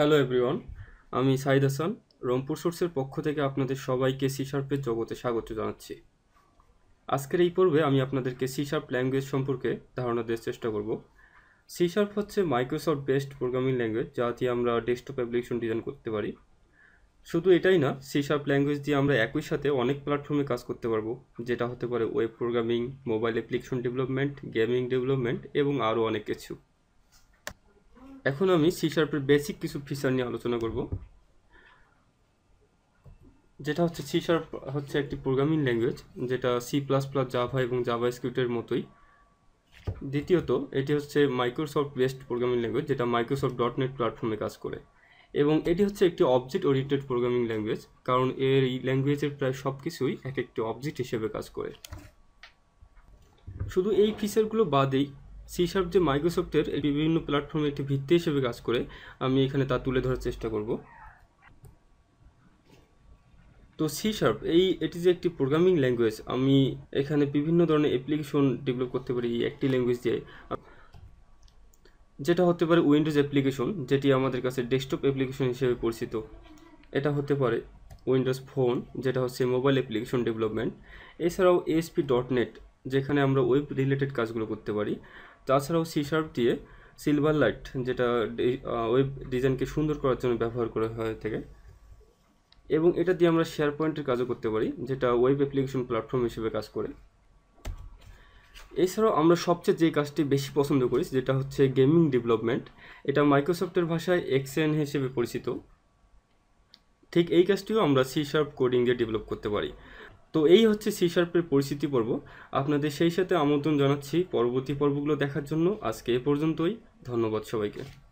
Hello everyone আমি সাইদ হাসান, রংপুর সোর্সের পক্ষ থেকে আপনাদের সবাইকে সি শার্পের জগতে স্বাগত জানাচ্ছি। আজকের এই পর্বে আমি আপনাদেরকে সি শার্প ল্যাঙ্গুয়েজ সম্পর্কে ধারণা দেওয়ার চেষ্টা করব। সি শার্প হচ্ছে মাইক্রোসফট বেস্ট প্রোগ্রামিং ল্যাঙ্গুয়েজ যা দিয়ে আমরা ডেস্কটপ অ্যাপ্লিকেশন ডিজাইন করতে পারি। শুধু এটাই না সি শার্প ল্যাঙ্গুয়েজ দিয়ে আমরা একই সাথে অনেক প্ল্যাটফর্মে কাজ করতে পারব, যেটা হতে পারে web programming mobile application development gaming development এবং আরও অনেক কিছু। এখন আমি সি শার্পের বেসিক কিছু ফিচার নিয়ে আলোচনা করব। যেটা হচ্ছে সি শার্প হচ্ছে একটি প্রোগ্রামিং ল্যাঙ্গুয়েজ যেটা সি প্লাস প্লাস জাভা এবং জাভা স্ক্রিপ্টের মতোই। দ্বিতীয়ত, এটি হচ্ছে মাইক্রোসফট বেস্ট প্রোগ্রামিং ল্যাঙ্গুয়েজ যেটা মাইক্রোসফট ডট নেট প্ল্যাটফর্মে কাজ করে। এবং এটি হচ্ছে একটি অবজেক্ট ওরিয়েন্টেড প্রোগ্রামিং ল্যাঙ্গুয়েজ কারণ এর এই ল্যাঙ্গুয়েজের প্রায় সব কিছুই এক একটি অবজেক্ট হিসেবে কাজ করে। শুধু এই ফিচারগুলো বাদেই সি শার্প যে মাইক্রোসফটের বিভিন্ন প্ল্যাটফর্মে একটি ভিত্তি হিসেবে কাজ করে, আমি এখানে তা তুলে ধরার চেষ্টা করব। তো সি শার্প এই, এটি যে একটি প্রোগ্রামিং ল্যাঙ্গুয়েজ আমি এখানে বিভিন্ন ধরনের অ্যাপ্লিকেশন ডেভেলপ করতে পারি এই একটি ল্যাঙ্গুয়েজ দিয়ে। যেটা হতে পারে উইন্ডোজ অ্যাপ্লিকেশন যেটি আমাদের কাছে ডেস্কটপ অ্যাপ্লিকেশন হিসেবে পরিচিত। এটা হতে পারে উইন্ডোজ ফোন যেটা হচ্ছে মোবাইল অ্যাপ্লিকেশন ডেভেলপমেন্ট এছাড়াও এসপি ডট নেট যেখানে আমরা ওয়েব রিলেটেড কাজগুলো করতে পারি। তাছাড়াও সি শার্প দিয়ে সিলভার লাইট যেটা ওয়েব ডিজাইনকে সুন্দর করার জন্য ব্যবহার করা হয়ে থাকে। এবং এটা দিয়ে আমরা শেয়ার পয়েন্টের কাজও করতে পারি, যেটা ওয়েব অ্যাপ্লিকেশন প্ল্যাটফর্ম হিসেবে কাজ করে। এছাড়াও আমরা সবচেয়ে যে কাজটি বেশি পছন্দ করি, যেটা হচ্ছে গেমিং ডেভেলপমেন্ট এটা মাইক্রোসফটের ভাষায় এক্সএন হিসেবে পরিচিত। ঠিক এই কাজটিও আমরা সি শার্প কোডিং দিয়ে ডেভেলপ করতে পারি। তো এই হচ্ছে সি শার্পের পরিচিতি পর্ব। আপনাদের সেই সাথে আমন্ত্রণ জানাচ্ছি পরবর্তী পর্বগুলো দেখার জন্য। আজকে এ পর্যন্তই। ধন্যবাদ সবাইকে।